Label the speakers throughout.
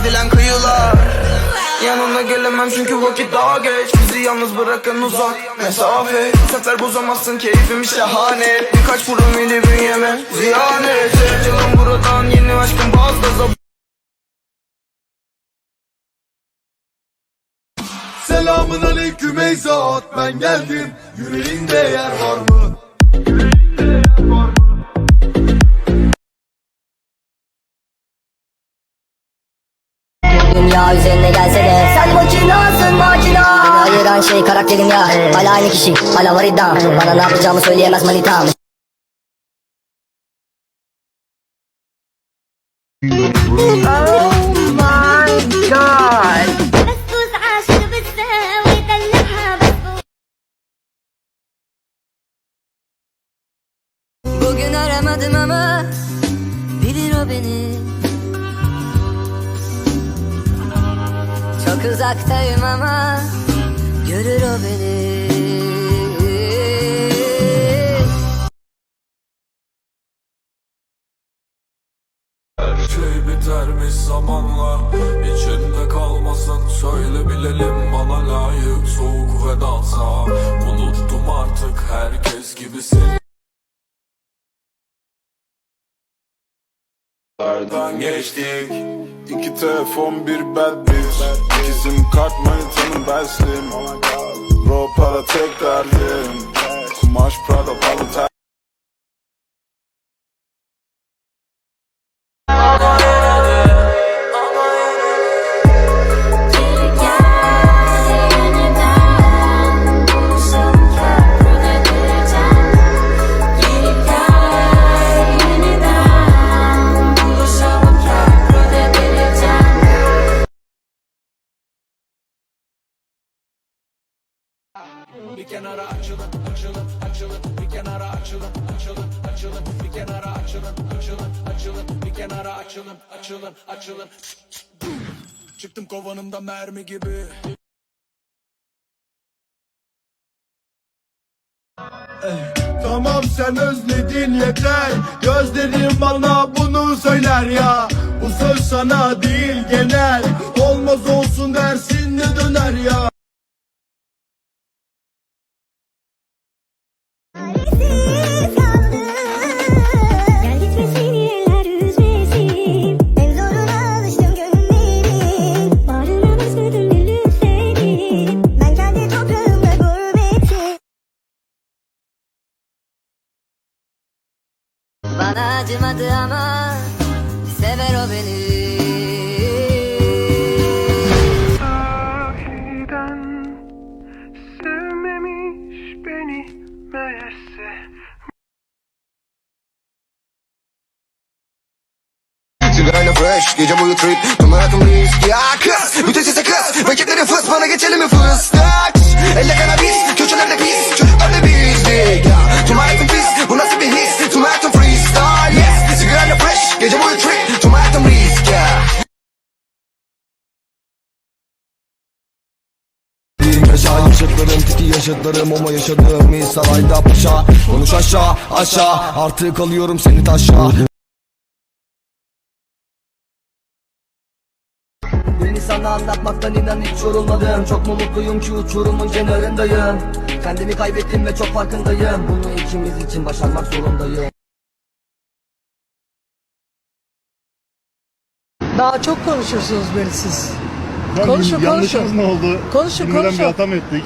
Speaker 1: edilen kıyılar. Yanına gelemem çünkü vakit daha geç. Bizi yalnız bırakın uzak mesafe. Bu sefer bozamazsın keyfimi şahane. Birkaç promili bünyeme ziyanet. Sevgilim buradan yeni aşkım bazda
Speaker 2: Selamın aleyküm ey zat. Ben geldim. Yüreğinde yer var mı?
Speaker 3: Değişen şey karakterim ya Hala aynı kişi. Hala var iddiam Bana ne yapacağımı söyleyemez manitam
Speaker 4: Oh my god
Speaker 3: Bugün aramadım ama bilir o beni. Çok uzaktayım ama Görür o beni.
Speaker 5: Her şey bitermiş zamanla. İçinde kalmasın Söyle bilelim bana layık Soğuk vedansa Unuttum artık herkes gibisin Nereden geçtik. İki telefon bir bad bitch. İkizim kart manitanın beslim Bro para tek derdim. Kumaş Prada palı
Speaker 6: kenara açılın, açılın, açılın, bir kenara açılın, açılın, açılın, bir kenara açılın, açılın, açılın, bir kenara açılın, açılın, açılın. Çıktım kovanımda mermi gibi.
Speaker 2: Tamam sen özledin yeter Gözlerim bana bunu söyler ya Bu söz sana değil genel Olmaz olsun dersin ne döner ya
Speaker 3: Bana acımadı ama Sever o beni.
Speaker 7: Sahiden sevmemiş beni meğerse.
Speaker 2: Sigarayla fresh gece boyu trip Tüm hayatım risk ya kız Bütün sese kız Rakiplerin fıs bana geçelim mi fıstık Elle kanabis Köşelerde pis Çocuklar da bizdik ya yaşıtlarım ama yaşadığım iyi sarayda paşa Konuş aşağı aşağı artık alıyorum seni taşa
Speaker 3: Beni sana anlatmaktan inan hiç yorulmadım Çok mu mutluyum ki uçurumun kenarındayım Kendimi kaybettim ve çok farkındayım Bunu ikimiz için başarmak zorundayım
Speaker 8: Daha çok konuşursunuz böyle siz.
Speaker 9: Lan
Speaker 8: Konuşun,
Speaker 9: yanlışımız
Speaker 8: konuşun.
Speaker 9: ne oldu?
Speaker 8: Konuşun, konuşun.
Speaker 9: bir hata mı ettik?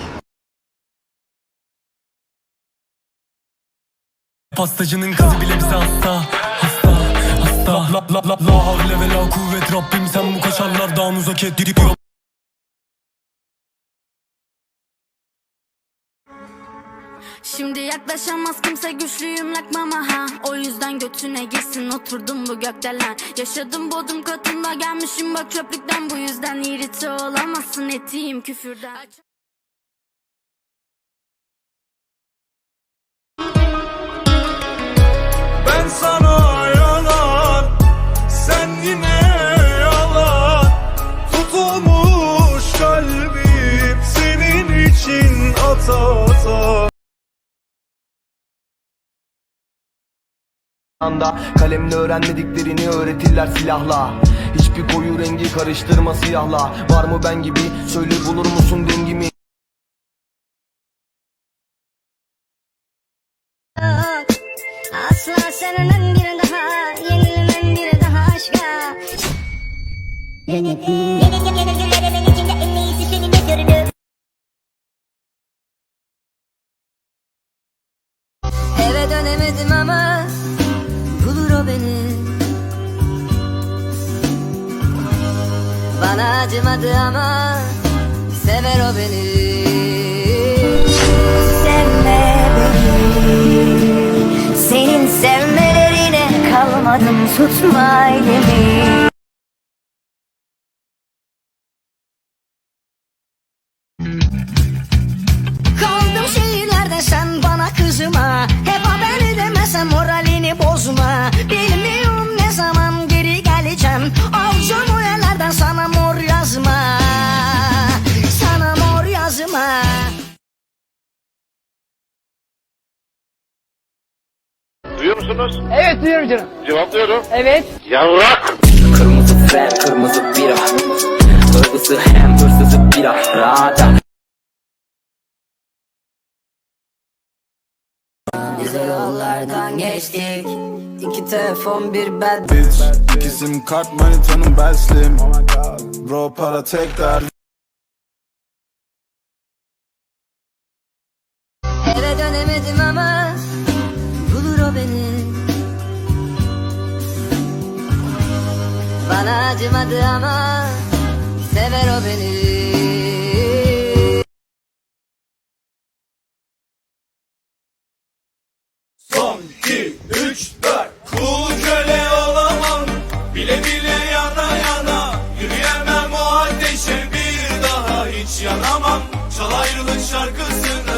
Speaker 6: Pastacının kızı bile bize hasta, hasta, hasta. La la la la havle ve la kuvvet. Rabbim sen bu kaşarlardan uzak et. Dirip yol.
Speaker 4: Şimdi yaklaşamaz kimse güçlüyüm lakmama ha. O yüzden götüne girsin oturdum bu gökdelen. Yaşadım bodum katında gelmişim bak çöplükten. Bu yüzden irite olamazsın etiğim küfürden
Speaker 1: anda Kalemle öğrenmediklerini öğretirler silahla.
Speaker 3: Hiçbir koyu rengi karıştırma siyahla. Var mı ben gibi? Söyle bulur musun dengimi?
Speaker 9: Asla sevmem bir daha Yenilmem bir daha aşka. Yenildim yenilgilerimin içinde en iyisi seninle görünür Eve dönemedim ama beni. Bana acımadı ama Sever o beni. Sevme beni. Senin sevmelerine kalmadım tutma elimi
Speaker 5: Duyuyor musunuz?
Speaker 8: Evet duyuyorum canım.
Speaker 5: Cevaplıyorum.
Speaker 8: Evet.
Speaker 5: Yavrak!
Speaker 10: Kırmızı fer, kırmızı bira Hırlısı hem hırsızı bira Rahat
Speaker 3: Güzel yollardan geçtik İki telefon bir bed
Speaker 5: Biz ikizim kart manitanın beslim Bro para tek derdim
Speaker 9: Eve dönemedim ama o beni. Bana acımadı ama sever o beni.
Speaker 6: Son 2, 3, 4 Kul köle olamam. Bile bile yana yana. Yürüyemem o ateşe bir daha. Hiç yanamam. Çal ayrılık şarkısını